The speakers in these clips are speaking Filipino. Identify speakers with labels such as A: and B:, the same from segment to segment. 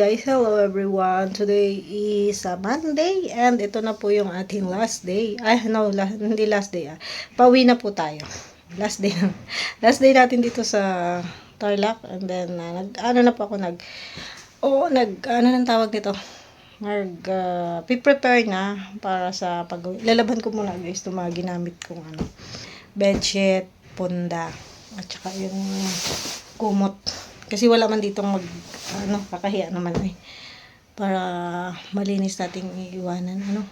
A: Guys, hello everyone. Today is a Monday and ito na po yung ating last day. Ay, no, la- hindi last day. Ah. Pauwi na po tayo. Last day na. Last day natin dito sa Tarlac and then ah, nag ano na po ako nag Oo, nag ano nang tawag nito? Nag ah, prepare na para sa pag lalaban ko muna guys itong mga ginamit kong ano bedsheet, punda at saka yung kumot. Kasi wala man ditong mag, ano, kakahiya naman eh. Para malinis nating iiwanan, ano.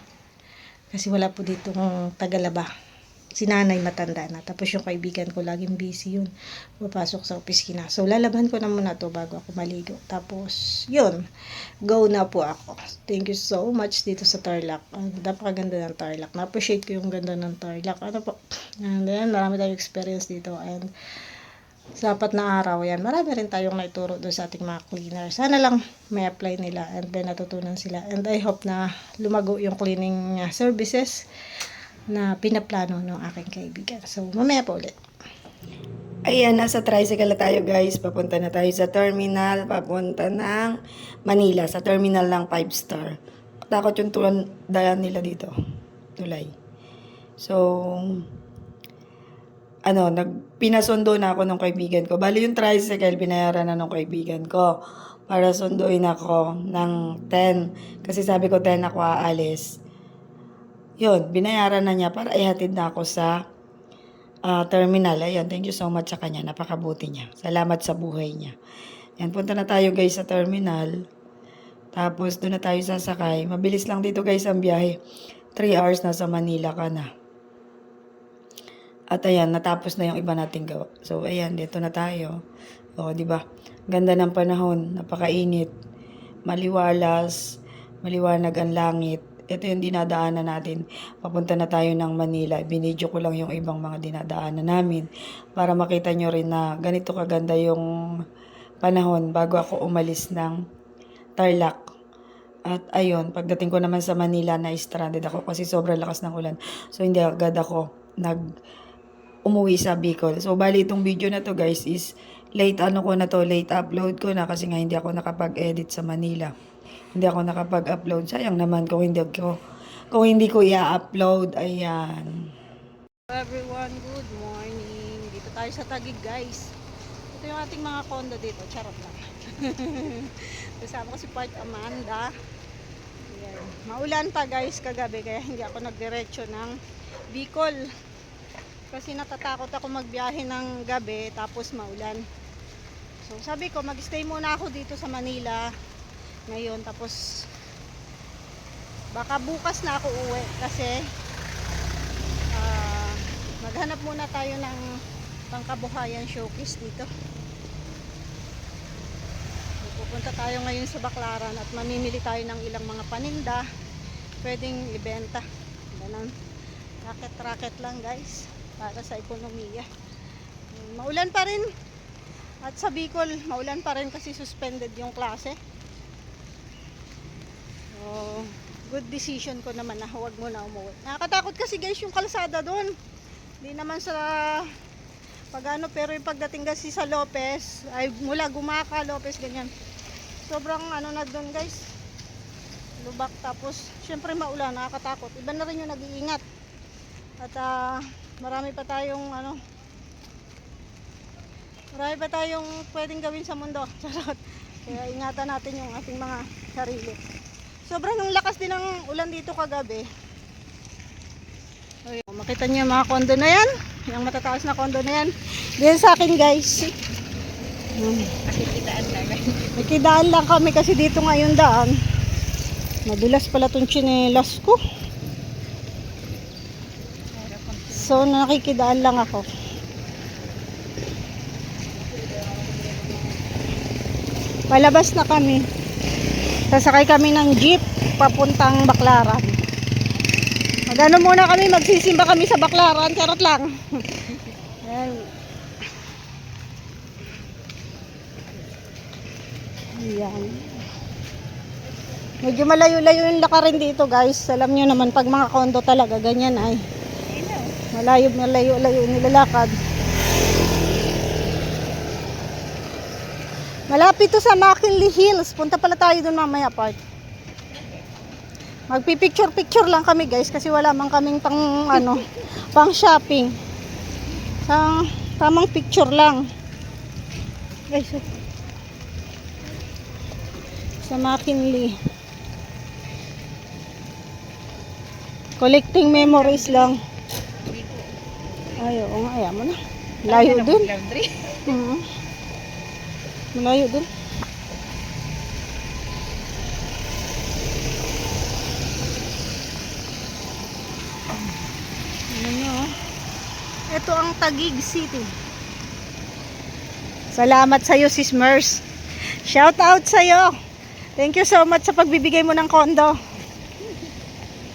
A: Kasi wala po ditong tagalaba. Si nanay matanda na. Tapos yung kaibigan ko, laging busy yun. Papasok sa opisina. So, lalaban ko na muna to bago ako maligo. Tapos, yun. Go na po ako. Thank you so much dito sa Tarlac. Ang napakaganda ng Tarlac. Na-appreciate ko yung ganda ng Tarlac. Ano po? And then, marami tayong experience dito. And, sa apat na araw yan, marami rin tayong naituro doon sa ating mga cleaner. Sana lang may apply nila and then natutunan sila. And I hope na lumago yung cleaning uh, services na pinaplano ng aking kaibigan. So, mamaya po ulit.
B: Ayan, nasa tricycle na tayo guys. Papunta na tayo sa terminal. Papunta ng Manila. Sa terminal ng 5 star. Takot yung tulan dayan nila dito. Tulay. So, ano, nag, pinasundo na ako ng kaibigan ko. Bali yung tricycle, binayaran na ng kaibigan ko. Para sunduin ako ng 10. Kasi sabi ko 10 ako aalis. Yun, binayaran na niya para ihatid na ako sa ah, terminal. Ayun, thank you so much sa kanya. Napakabuti niya. Salamat sa buhay niya. Yan, punta na tayo guys sa terminal. Tapos doon na tayo sasakay. Mabilis lang dito guys ang biyahe. 3 hours na sa Manila ka na. At ayan, natapos na yung iba nating gawa. So ayan, dito na tayo. O, di ba? Ganda ng panahon, napakainit, maliwalas, maliwanag ang langit. Ito yung dinadaanan natin. Papunta na tayo ng Manila. Binidyo ko lang yung ibang mga dinadaanan namin para makita nyo rin na ganito kaganda yung panahon bago ako umalis ng Tarlac. At ayun, pagdating ko naman sa Manila, na-stranded ako kasi sobrang lakas ng ulan. So, hindi agad ako nag umuwi sa Bicol. So, bali itong video na to guys is late ano ko na to, late upload ko na kasi nga hindi ako nakapag-edit sa Manila. Hindi ako nakapag-upload. Sayang naman kung hindi ko kung hindi ko i-upload. Ayan.
A: Everyone, good morning. Dito tayo sa Tagig guys. Ito yung ating mga condo dito. Charot lang. Kasama ko si Part Amanda. Ayan. Maulan pa guys kagabi kaya hindi ako nagdiretso ng Bicol. Kasi natatakot ako magbiyahe ng gabi tapos maulan. So sabi ko mag-stay muna ako dito sa Manila ngayon tapos baka bukas na ako uwi kasi ah, maghanap muna tayo ng pangkabuhayan showcase dito. Pupunta tayo ngayon sa Baklaran at mamimili tayo ng ilang mga paninda pwedeng ibenta. Ganun. Racket-racket lang guys para sa ekonomiya. Maulan pa rin. At sa Bicol, maulan pa rin kasi suspended yung klase. So, good decision ko naman na huwag mo na umuwi. Nakakatakot kasi guys yung kalsada doon. Hindi naman sa pagano pero yung pagdating kasi sa Lopez, ay mula Gumaka, Lopez, ganyan. Sobrang ano na doon guys. Lubak tapos syempre maulan, nakakatakot. Iba na rin yung nag-iingat. At ah, marami pa tayong ano marami pa tayong pwedeng gawin sa mundo. Charot. Kaya ingatan natin yung ating mga sarili. Sobrang nung lakas din ng ulan dito kagabi. Ay, makita niyo mga kondo na yan. Yung matataas na kondo na yan. Dito sa akin guys. Hmm. May kidaan lang kami kasi dito ngayon daan. Madulas pala tong chinelas ko. So nakikidaan lang ako. Palabas na kami. Sasakay kami ng jeep papuntang Baklaran. Magano muna kami, magsisimba kami sa Baklaran, charot lang. Ayan. Ayan. Medyo malayo-layo yung lakarin dito guys. Alam nyo naman pag mga kondo talaga ganyan ay. Malayo malayo-layo yung nilalakad.
C: Malapit to sa McKinley Hills. Punta pala tayo dun mamaya part. Magpipicture-picture lang kami guys kasi wala man kaming pang ano, pang shopping. Sa tamang picture lang. Guys, oh. sa McKinley. Collecting memories lang. Ay, oo nga, ayaw mo na. Layo dun. Mhm. Malayo dun. Ano nyo, oh. Ito ang Taguig City. Salamat sa'yo, Sis Mers. Shout out sa'yo. Thank you so much sa pagbibigay mo ng kondo.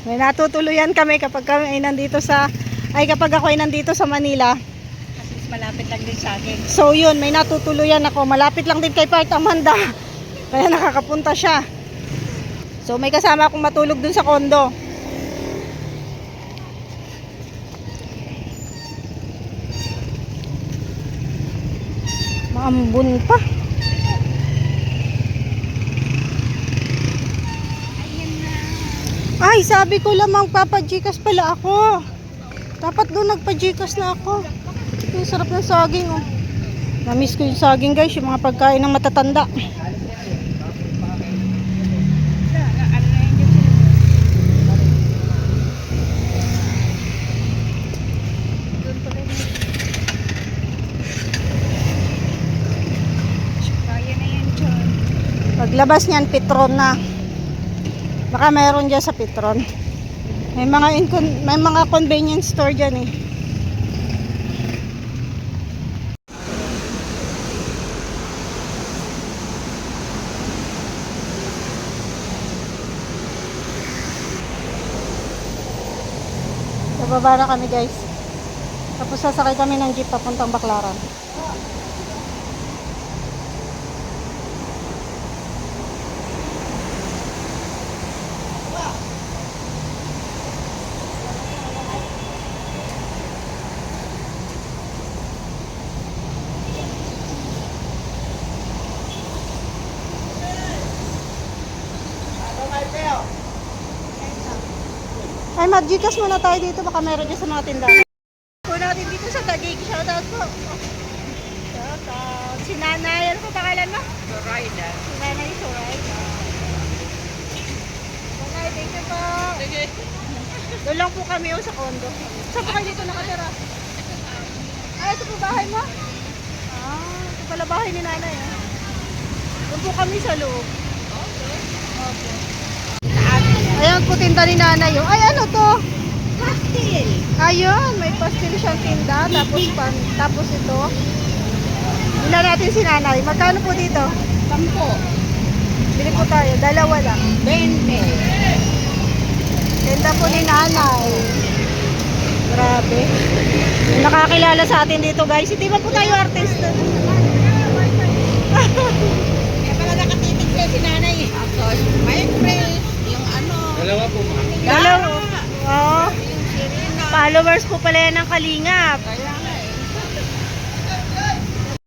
C: May natutuluyan kami kapag kami ay nandito sa ay kapag ako ay nandito sa Manila.
D: Kasi malapit lang din sa akin.
C: So yun, may natutuluyan ako. Malapit lang din kay Part Amanda. Kaya nakakapunta siya. So may kasama akong matulog dun sa kondo. Maambun pa. Ay, sabi ko lamang papajikas pala ako. Dapat doon nagpajikas na ako. Ang sarap ng saging oh. Namiss ko yung saging guys, yung mga pagkain ng matatanda. Paglabas niyan, Petron na. Baka meron dyan sa Petron. May mga may mga convenience store dyan eh. Nababa na kami guys. Tapos sasakay kami ng jeep papuntang Baklaran. Ay, mag-gcash muna tayo dito. Baka meron dyan sa mga tindahan. Po natin dito sa Taguig. Shoutout po. Shoutout. Si Nanay. Ano po pangalan mo?
D: Zoraida.
C: Si Nanay Zoraida. Okay, thank you po.
D: Sige.
C: Doon lang po kami oh, sa condo. Saan po kayo dito nakatira? Ah, ito po bahay mo? Ah, ito pala bahay ni Nanay. Ah. Doon po kami sa loob. Opo. Ayan po tinda ni Nanay. oh. Ay, ano to?
D: Pastil.
C: Ayun, may pastil siyang tinda. Tapos, pan, tapos ito. Bila natin si Nanay. Magkano po dito?
D: Sampo.
C: Bili po tayo. Dalawa lang.
D: Bente.
C: Tinda po ni Nanay. Grabe. Nakakilala sa atin dito guys. Hindi ba po tayo artist?
D: Kaya pala nakatitig siya si nanay. May press, yung ano.
E: Dalawa po, ma'am.
C: Dalawa. Oo.
D: Sirena.
C: Followers po pala yan ng Kalingap.
D: Kaya